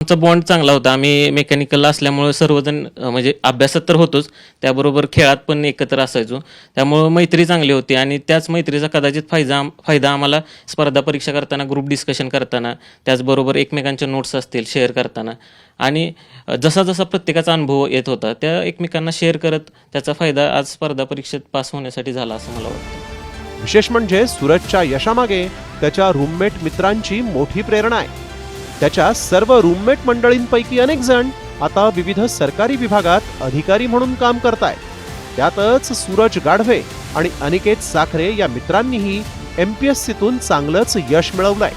आमचा बॉन्ड चांगला होता. आम्ही मेकॅनिकल असल्यामुळे सर्वजण म्हणजे अभ्यासात तर होतोच. त्याबरोबर खेळात पण एकत्र असायचो. त्यामुळं मैत्री चांगली होती आणि त्याच मैत्रीचा कदाचित फायदा फायदा आम्हाला स्पर्धा परीक्षा करताना ग्रुप डिस्कशन करताना त्याचबरोबर एकमेकांच्या नोट्स असतील शेअर करताना. आणि जसा जसा प्रत्येकाचा अनुभव येत होता त्या एकमेकांना शेअर करत त्याचा फायदा आज स्पर्धा परीक्षेत पास होण्यासाठी झाला असं मला वाटतं. विशेष म्हणजे सूरजच्या यशामागे त्याच्या रूममेट मित्रांची मोठी प्रेरणा आहे. त्याच्या सर्व रूममेट मंडळींपैकी अनेक जण आता विविध सरकारी विभागात अधिकारी म्हणून काम करतायत त्यातच सूरज गाढवे आणि अनिकेत साखरे या मित्रांनीही एम पी एस सीतून चांगलंच यश मिळवलंय.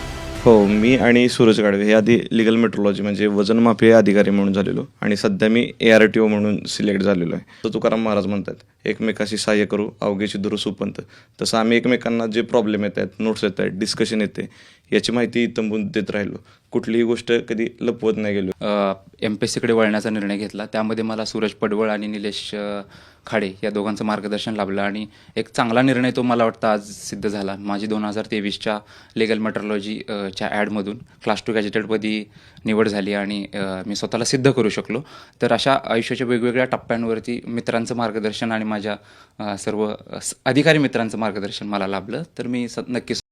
हो मी आणि सूरज गाडवे हे आधी लिगल मेट्रोलॉजी म्हणजे वजनमापी अधिकारी म्हणून झालेलो आणि सध्या मी ए आर टी ओ म्हणून सिलेक्ट झालेलो आहे. तुकाराम महाराज म्हणतात एकमेकाशी सहाय्य करू अवघेची दुरू सुपंत तसं आम्ही एकमेकांना जे प्रॉब्लेम येत आहेत नोट्स येत आहेत डिस्कशन येते याची माहिती तंबून देत राहिलो. कुठलीही गोष्ट कधी लपवत नाही गेलो. एम पी एस सीकडे वळण्याचा निर्णय घेतला. त्यामध्ये मला सूरज पडवळ आणि निलेश खाडे या दोघांचं मार्गदर्शन लाभलं आणि एक चांगला निर्णय तो मला वाटतं आज सिद्ध झाला. माझी दोन हजार तेवीसच्या लिगल मेट्रोलॉजी च्या ॲडमधून क्लास टू गॅजेटेडपदी निवड झाली आणि मी स्वतःला सिद्ध करू शकलो. तर अशा आयुष्याच्या वेगवेगळ्या टप्प्यांवरती मित्रांचं मार्गदर्शन आणि माझ्या सर्व अधिकारी मित्रांचं मार्गदर्शन मला लाभलं तर मी स नक्कीच